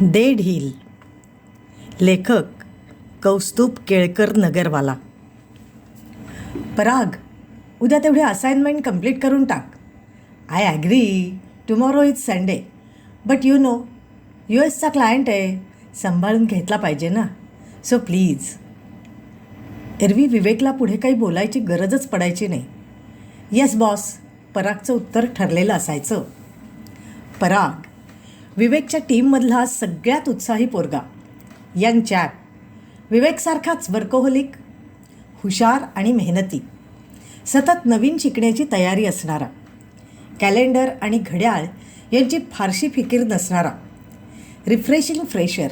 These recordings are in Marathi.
दे ढील लेखक कौस्तुभ केळकर नगरवाला. पराग उद्या तेवढी असाइनमेंट कंप्लीट करून टाक. I agree tomorrow is Sunday but you know U एसचा client आहे सांभाळून घेतला पाहिजे ना. सो प्लीज एरवी विवेकला पुढे काही बोलायची गरजच पडायची नाही. येस बॉस परागचं उत्तर ठरलेलं असायचं. पराग विवेकच्या टीममधला सगळ्यात उत्साही पोरगा. यंग चॅप विवेकसारखाच वर्कोहोलिक हुशार आणि मेहनती. सतत नवीन शिकण्याची तयारी असणारा. कॅलेंडर आणि घड्याळ यांची फारशी फिकीर नसणारा. Refreshing fresher.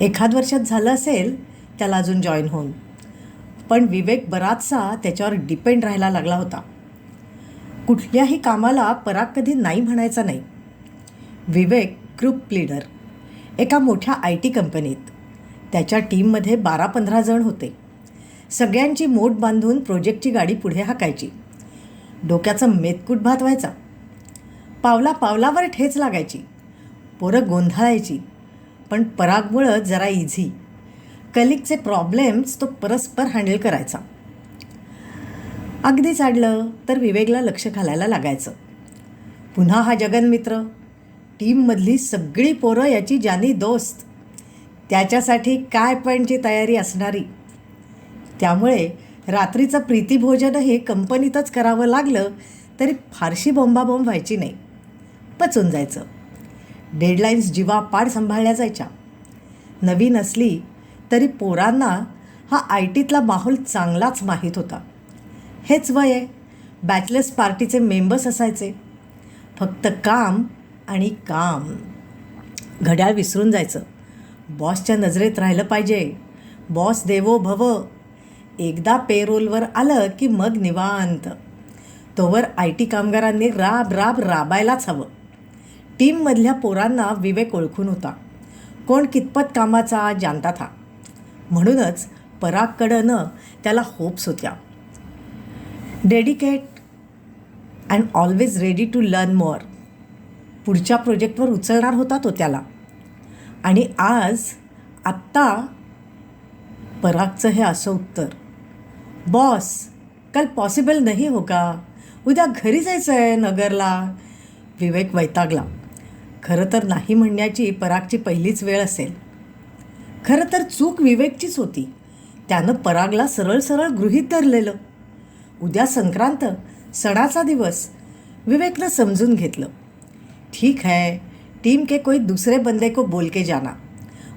एखाद वर्षात झालं असेल त्याला अजून जॉईन होऊन. पण विवेक बराचसा त्याच्यावर डिपेंड राहायला लागला होता. कुठल्याही कामाला पराग कधी नाही म्हणायचा नाही. विवेक ग्रुप लीडर एका मोठ्या आय टी कंपनीत. त्याच्या टीममध्ये बारा पंधरा जण होते. सगळ्यांची मोठ बांधून प्रोजेक्टची गाडी पुढे हाकायची. डोक्याचं मेतकूट भात व्हायचा पावला पावलावर ठेच लागायची. पोरं गोंधळायची. पण परागमुळं जरा इझी कलिकचे प्रॉब्लेम्स तो परस्पर हँडल करायचा. अगदी चाडलं तर विवेकला लक्ष घालायला लागायचं. पुन्हा हा जगनमित्र टीममधली सगळी पोरं याची जानी दोस्त. त्याच्यासाठी काय पॉईंटची तयारी असणारी? त्यामुळे रात्रीचं प्रीतिभोजनही कंपनीतच करावं लागलं तरी फारशी बोंबाबोंब व्हायची नाही. पचून जायचं. डेडलाईन्स जीवापाड सांभाळल्या जायच्या. नवीन असली तरी पोरांना हा आय टीतला माहोल चांगलाच माहीत होता. हेच वय आहे. बॅचलर्स पार्टीचे मेंबर्स असायचे. फक्त काम आणि काम. घड्याळ विसरून जायचं. बॉसच्या नजरेत राहिलं पाहिजे. बॉस देवो भव. एकदा पेरोलवर आलं की मग निवांत. तोवर आय टी कामगारांनी राब राब राबायलाच हवं. टीममधल्या पोरांना विवेक ओळखून होता. कोण कितपत कामाचा जाणता था. म्हणूनच परागकडनं त्याला होप्स होत्या. Dedicate and always ready to learn more पुढच्या प्रोजेक्टवर उचलणार होता तो त्याला. आणि आज आत्ता परागचं हे असं उत्तर. बॉस काल पॉसिबल नाही हो का? उद्या घरी जायचं आहे नगरला. विवेक वैतागला. खरं तर नाही म्हणण्याची परागची पहिलीच वेळ असेल. खरं तर चूक विवेकचीच होती. त्यानं परागला सरळ सरळ गृहीत धरलेलं. उद्या संक्रांत सणाचा दिवस. विवेकनं समजून घेतलं. ठीक है टीम के कोई दुसरे बंदे को बोल के जाना।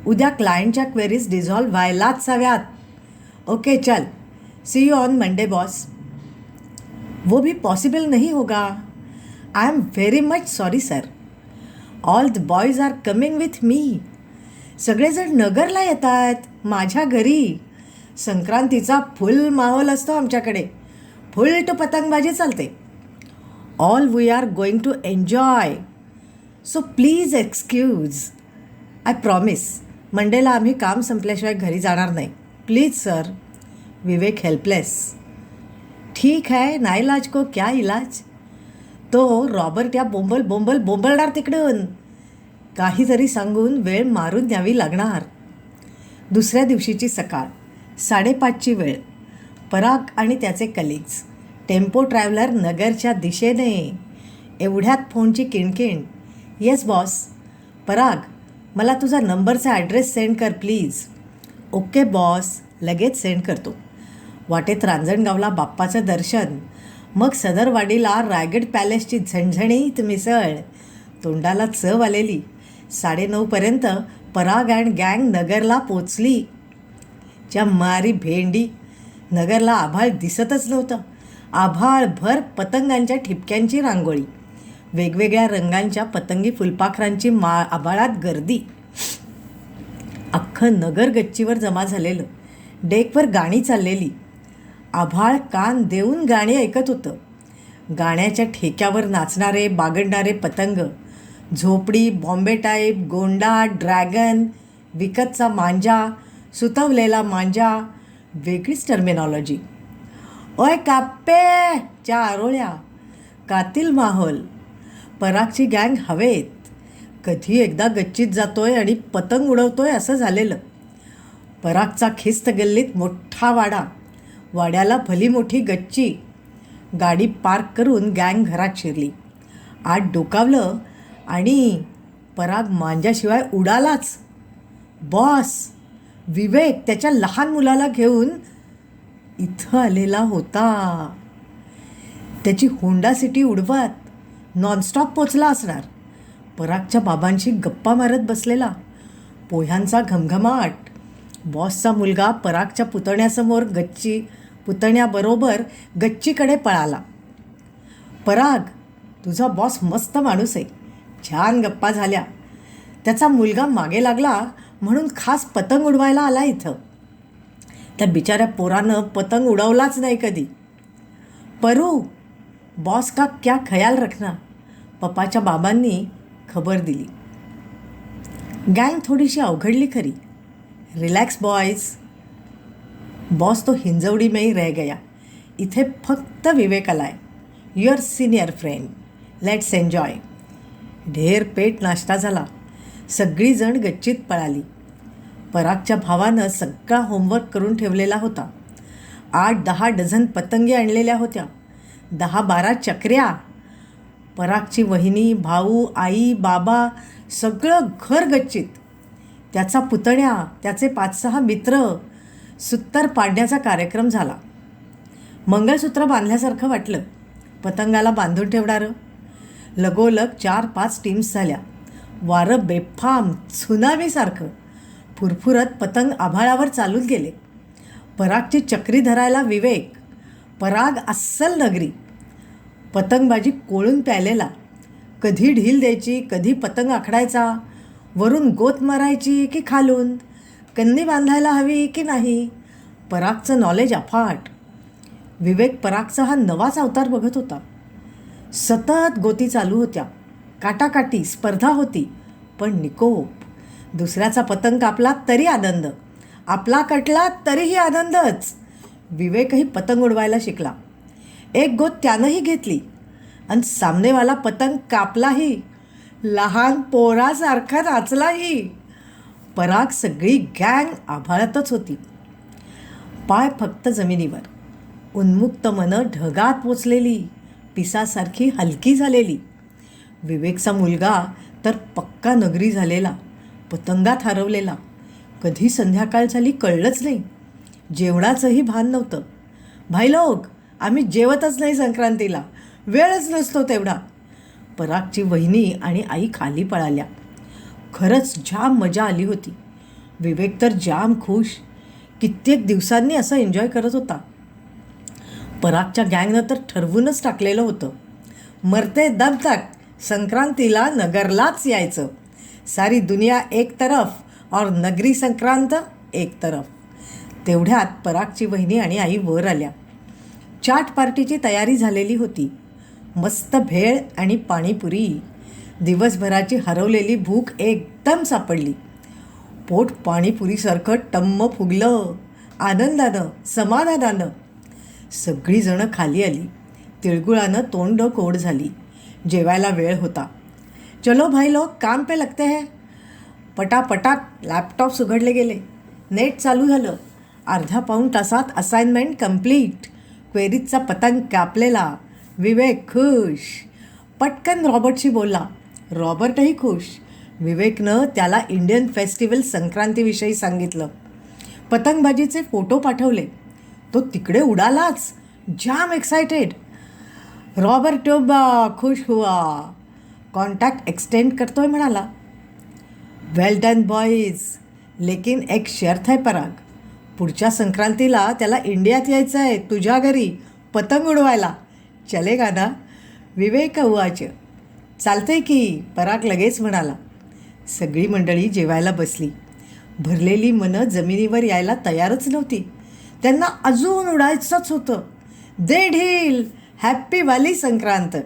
उद्या क्लायंटच्या क्वेरीज डिझॉल्व व्हायलाच हव्यात. ओके चल. See you on Monday boss वो भी पॉसिबल नहीं होगा. I am very much sorry sir all the boys are coming with me सगळेजण नगरला येतात माझ्या घरी. संक्रांतीचा फुल माहोल असतो आमच्याकडे. फुल टू पतंगबाजी चालते. All we are going to enjoy so please excuse I promise मंडेला आम्ही काम संपल्याशिवाय घरी जाणार नाही. प्लीज सर विवेक हेल्पलेस ठीक है नाईलाज को क्या इलाज? तो रॉबर्ट या बोंबल बोंबल बोंबलणार तिकडून. काहीतरी सांगून वेळ मारून द्यावी लागणार. दुसऱ्या दिवशीची सकाळ. साडेपाचची वेळ. पराग आणि त्याचे कलिग्स टेम्पो ट्रॅव्हलर नगरच्या दिशेने. एवढ्यात फोनची किणकिण. येस बॉस पराग मला तुझा नंबरचा ॲड्रेस सेंड कर प्लीज ओके बॉस लगेच सेंड करतो. वाटेत रांजणगावला बाप्पाचं दर्शन. मग सदरवाडीला रायगड पॅलेसची झणझणीत मिसळ. तोंडाला चव आलेली. साडेनऊपर्यंत पराग अँड गँग नगरला पोचली. च्या मारी भेंडी. नगरला आभाळ दिसतच नव्हतं. आभाळभर पतंगांच्या ठिपक्यांची रांगोळी. वेगवेगळ्या रंगांच्या पतंगी फुलपाखरांची मा आभाळात गर्दी. अख्खं नगर गच्चीवर जमा झालेलं. डेकवर गाणी चाललेली. आभाळ कान देऊन गाणी ऐकत होतं. गाण्याच्या ठेक्यावर नाचणारे बागडणारे पतंग. झोपडी बॉम्बे टाईप गोंडा ड्रॅगन विकतचा मांजा सुतवलेला मांजा. वेगळीच टर्मिनॉलॉजी ओय काप्पे! च्या आरोळ्या. कातील माहोल. परागची गँग हवेत. कधी एकदा गच्चीत जातोय आणि पतंग उडवतोय असं झालेलं. परागचा खिस्त गल्लीत मोठा वाडा. वाड्याला भली मोठी गच्ची. गाडी पार्क करून गँग घरात शिरली. आत डोकावलं आणि पराग मांजाशिवाय उडालाच. बॉस विवेक त्याच्या लहान मुलाला घेऊन इथं आलेला होता. त्याची होंडा सिटी उडवत. नॉनस्टॉप पोचला असणार. परागच्या बाबांशी गप्पा मारत बसलेला. पोह्यांचा घमघमाट. बॉसचा मुलगा परागच्या पुतण्यासमोर गच्ची पुतण्याबरोबर गच्चीकडे पळाला. पराग तुझा बॉस मस्त माणूस आहे. छान गप्पा झाल्या. त्याचा मुलगा मागे लागला म्हणून खास पतंग उडवायला आला इथं. त्या बिचाऱ्या पोरानं पतंग उडवलाच नाही कधी. परू बॉस का क्या ख्याल रखना? पप्पाच्या बाबांनी खबर दिली. गँग थोडीशी अवघडली खरी. रिलॅक्स बॉयज बॉस तो हिंजवडी में ही रह गया. इथे फक्त विवेकाला आहे. Your senior friend let's enjoy ढेर पेट नाश्ता झाला. सगळीजण गच्चीत पळाली. परागच्या भावानं सगळा होमवर्क करून ठेवलेला होता. आठ दहा डझन पतंगे आणलेल्या होत्या. दहा बारा चकऱ्या. परागची वहिनी भाऊ आई बाबा सगळं घर गच्चीत. त्याचा पुतण्या त्याचे पाच सहा मित्र सुत्तर पाडण्याचा कार्यक्रम झाला. मंगळसूत्र बांधल्यासारखं वाटलं. पतंगाला बांधून ठेवणारं. लगोलग चार पाच टीम्स झाल्या. वारं बेफाम सुनामीसारखं फुरफुरत पतंग आभाळावर चालून गेले. परागची चक्री धरायला विवेक. पराग अस्सल नगरी. पतंगबाजी कोळून प्यायलेला. कधी ढील द्यायची कधी पतंग आखडायचा. वरून गोत मारायची की खालून? कन्नी बांधायला हवी की नाही? परागचं नॉलेज अफाट. विवेक परागचा हा नवाच अवतार बघत होता. सतत गोती चालू होत्या. काटाकाटी स्पर्धा होती पण निकोप. दुसऱ्याचा पतंग कापला तरी आनंद. आपला कटला तरीही आनंदच. विवेकही पतंग उडवायला शिकला. एक गोत त्यानंही घेतली. आणि सामनेवाला पतंग कापलाही. लहान पोरासारखा नाचलाही. पराग सगळी गँग आभाळातच होती. पाय फक्त जमिनीवर. उन्मुक्त मनं ढगात पोचलेली. पिसासारखी हलकी झालेली. विवेकचा मुलगा तर पक्का नगरी झालेला. पतंगात हरवलेला. कधी संध्याकाळ झाली कळलंच नाही. जेवणाचंही भान नव्हतं. भाई लोक आम्ही जेवतच नाही संक्रांतीला. वेळच नसतो तेवढा. परागची वहिनी आणि आई खाली पळाल्या. खरंच जाम मजा आली होती. विवेक तर जाम खुश. कित्येक दिवसांनी असं एन्जॉय करत होता. परागच्या गँगनं तर ठरवूनच टाकलेलं होतं. मरते दम संक्रांतीला नगरलाच यायचं. सारी दुनिया एक तरफ और नगरी संक्रांत एक तरफ. तेवढ्यात परागची वहिनी आणि आई वर आल्या. चाट पार्टीची तयारी झालेली होती. मस्त भेळ आणि पाणीपुरी. दिवसभराची हरवलेली भूक एकदम सापडली. पोट पाणीपुरीसारखं टम्म फुगलं. आनंदानं समाधानानं. सगळीजणं खाली आली. तिळगुळानं तोंड कोड झाली. जेवायला वेळ होता. चलो भाई लोग काम पे लगते हैं. पटापटात लॅपटॉप्स उघडले गेले. नेट चालू झालं. अर्धा पाऊण तासात असाइनमेंट कंप्लीट क्वेरीजचा पतंग कापलेला. विवेक खुश. पटकन रॉबर्टशी बोलला. रॉबर्टही खुश. विवेकनं त्याला इंडियन फेस्टिवल संक्रांतीविषयी सांगितलं. पतंगबाजीचे फोटो पाठवले. तो तिकडे उडालाच. जाम एक्सायटेड रॉबर्ट टोबा खुश हुआ. कॉन्टॅक्ट एक्सटेंड करतोय म्हणाला. वेल डन बॉईज लेकिन एक शर्त आहे पराग. पुढच्या संक्रांतीला त्याला इंडियात यायचं आहे तुझ्या घरी पतंग उडवायला. चले गादा विवेक उवाच. चालतंय की पराग लगेच म्हणाला. सगळी मंडळी जेवायला बसली. भरलेली मनं जमिनीवर यायला तयारच नव्हती. त्यांना अजून उडायचंच होतं. दे ढील हॅप्पी वाली संक्रांत.